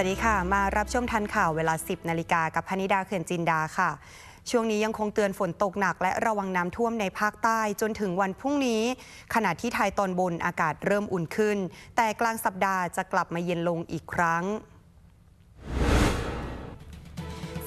วัสดีค่ะ มารับชมทันข่าวเวลา 10 นาฬิกากับพนิดาเขื่อนจินดาค่ะ ช่วงนี้ยังคงเตือนฝนตกหนักและระวังน้ำท่วมในภาคใต้จนถึงวันพรุ่งนี้ ขณะที่ไทยตอนบนอากาศเริ่มอุ่นขึ้น แต่กลางสัปดาห์จะกลับมาเย็นลงอีกครั้ง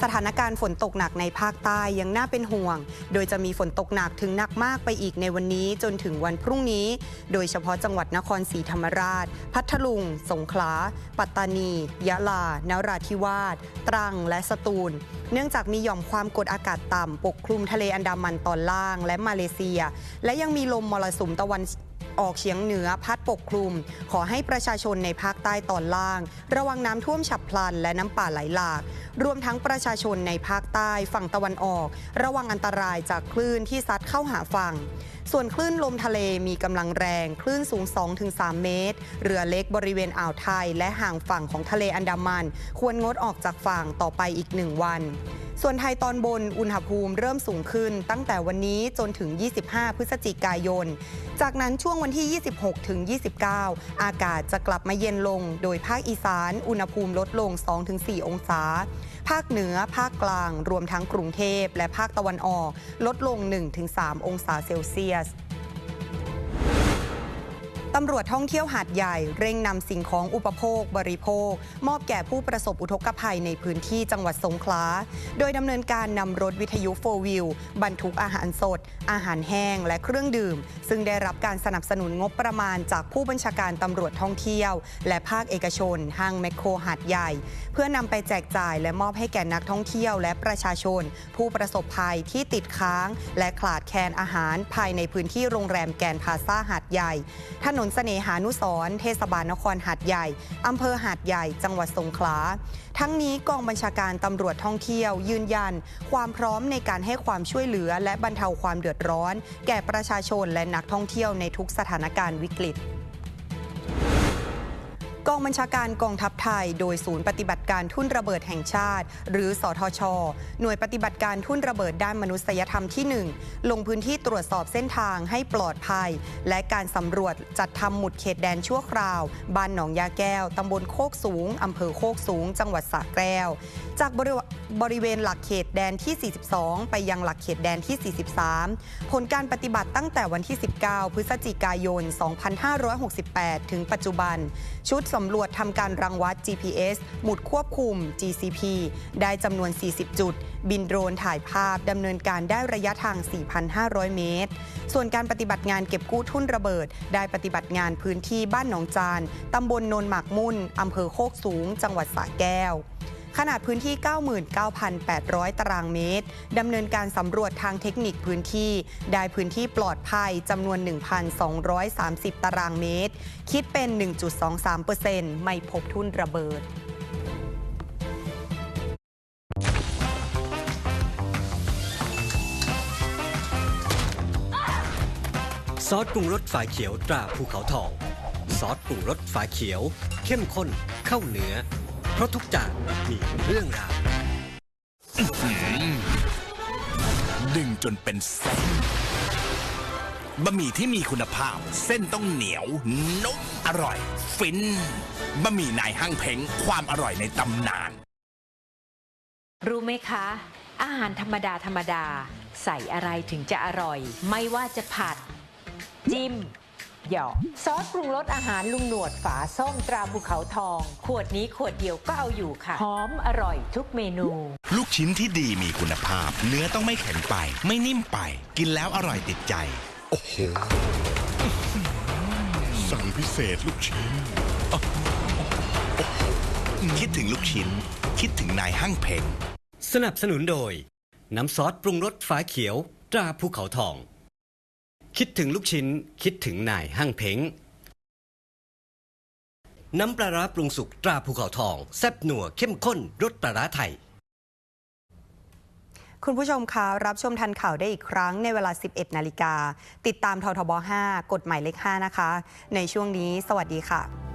สถานการณ์ฝนตกหนักในภาคใต้ยังน่าเป็นห่วง โดยจะมีฝนตกหนักถึงหนักมากไปอีกในวันนี้จนถึงวันพรุ่งนี้ โดยเฉพาะจังหวัดนครศรีธรรมราช พัทลุง สงขลา ปัตตานี ยะลา นราธิวาส ตรัง และสตูล เนื่องจากมีหย่อมความกดอากาศต่ำปกคลุมทะเลอันดามันตอนล่าง และมาเลเซีย และยังมีลมมรสุมตะวัน ออกเฉียงเหนือพัดปกคลุม ขอให้ประชาชนในภาคใต้ตอนล่าง ระวังน้ำท่วมฉับพลันและน้ำป่าไหลหลาก รวมทั้งประชาชนในภาคใต้ฝั่งตะวันออก ระวังอันตรายจากคลื่นที่ซัดเข้าหาฝั่งส่วนคลื่นลมทะเลมีกำลังแรง คลื่นสูง 2-3 เมตร เรือเล็กบริเวณอ่าวไทย และห่างฝั่งของทะเลอันดามัน ควรงดออกจากฝั่งต่อไปอีกหนึ่งวัน ส่วนไทยตอนบนอุณหภูมิเริ่มสูงขึ้นตั้งแต่วันนี้จนถึง 25 พฤศจิกายน จากนั้นช่วงวันที่ 26 ถึง 29 อากาศจะกลับมาเย็นลง โดยภาคอีสาน อุณหภูมิลดลง 2-4 องศา ภาคเหนือ ภาคกลาง รวมทั้งกรุงเทพและภาคตะวันออก ลดลง 1-3 องศาเซลเซียส ตำรวจท่องเที่ยวหาดใหญ่ เร่งนำสิ่งของอุปโภค บริโภค มอบแก่ผู้ประสบอุทกภัยในพื้นที่จังหวัดสงขลา โดยดำเนินการนำรถวิทยุโฟวิลบรรทุกอาหารสด อาหารแห้ง และเครื่องดื่ม ซึ่งได้รับการสนับสนุนงบประมาณจากผู้บัญชาการตำรวจท่องเที่ยว และภาคเอกชน ห้างแมคโครหาดใหญ่ เพื่อนำไปแจกจ่ายและมอบให้แก่นักท่องเที่ยว และประชาชน ผู้ประสบภัยที่ติดค้าง และขาดแคลนอาหารภายในพื้นที่โรงแรมแกนพาซาหาดใหญ่ถนนเสน่หานุสรเทศบาลนครหาดใหญ่อำเภอหาดใหญ่ จังหวัดสงขลา ทั้งนี้กองบัญชาการตำรวจท่องเที่ยว ยืนยัน ความพร้อมในการให้ความช่วยเหลือ และบรรเทาความเดือดร้อน แก่ประชาชนและนักท่องเที่ยวในทุกสถานการณ์วิกฤต กองบัญชาการกองทัพไทย โดยศูนย์ปฏิบัติการทุ่นระเบิดแห่งชาติ หรือสทช หน่วยปฏิบัติการทุ่นระเบิดด้านมนุษยธรรมที่ 1 ลงพื้นที่ตรวจสอบเส้นทางให้ปลอดภัย และการสำรวจจัดทำหมุดเขตแดนชั่วคราว บ้านหนองยาแก้วตำบลโคกสูงอำเภอโคกสูง จังหวัดสระแก้ว จากบริวบริเวณหลักเขตแดนที่ 42 ไปยังหลักเขตแดนที่ 43 ผลการปฏิบัติตั้งแต่วันที่ 19 พฤศจิกายน 2568 ถึงปัจจุบันชุดสำรวจทำการรังวัด GPS หมุดควบคุม GCP ได้จำนวน 40 จุด บินโดรนถ่ายภาพดำเนินการได้ระยะทาง 4,500 เมตร ส่วนการปฏิบัติงานเก็บกู้ทุ่นระเบิด ได้ปฏิบัติงานพื้นที่บ้านหนองจานตำบลโนนหมากมุ่นอำเภอโคกสูง จังหวัดสระแก้ว ขนาดพื้นที่ 99,800 ตารางเมตรดำเนินการสำรวจทางเทคนิคพื้นที่ ได้พื้นที่ปลอดภัยจำนวน 1,230 ตารางเมตร คิดเป็น 1.23%ไม่พบทุ่นระเบิดซอสปรุงรสฝาเขียวตราภูเขาทอง ซอสปรุงรสฝาเขียว เข้มข้นเข้าเนื้อ ราะทุกจานมีเรื่องราวดึงจนเป็นเส้นบะหมี่ที่มีคุณภาพ เส้นต้องเหนียวนุ่มอร่อย ฟินบะหมี่นายห้างเพ้งความอร่อยในตำนาน รู้ไหมคะ อาหารธรรมดาธรรมดา ใส่อะไรถึงจะอร่อย ไม่ว่าจะผัด จิ้ม หยอกซอสปรุงรสอาหารลุงหนวดฝาส้มตราภูเขาทอง ขวดนี้ขวดเดียวก็เอาอยู่ค่ะ หอมอร่อยทุกเมนู ลูกชิ้นที่ดีมีคุณภาพ เนื้อต้องไม่แข็งไป ไม่นิ่มไป กินแล้วอร่อยติดใจ โอ้โห สั่งพิเศษลูกชิ้น คิดถึงลูกชิ้น คิดถึงนายห้างเพ้งสนับสนุนโดย น้ำซอสปรุงรสฝาเขียว ตราภูเขาทอง คิดถึงลูกชิ้น คิดถึงนายห้างเพ้งน้ำปลาร้าปรุงสุกตราภูเขาทอง แซ่บหนัวเข้มข้นรสปลาร้าไทย คุณผู้ชมคะรับชมทันข่าวได้อีกครั้งในเวลา 11 นาฬิกา ติดตามททบ 5 กฎหมายเลข 5 นะคะ ในช่วงนี้ สวัสดีค่ะ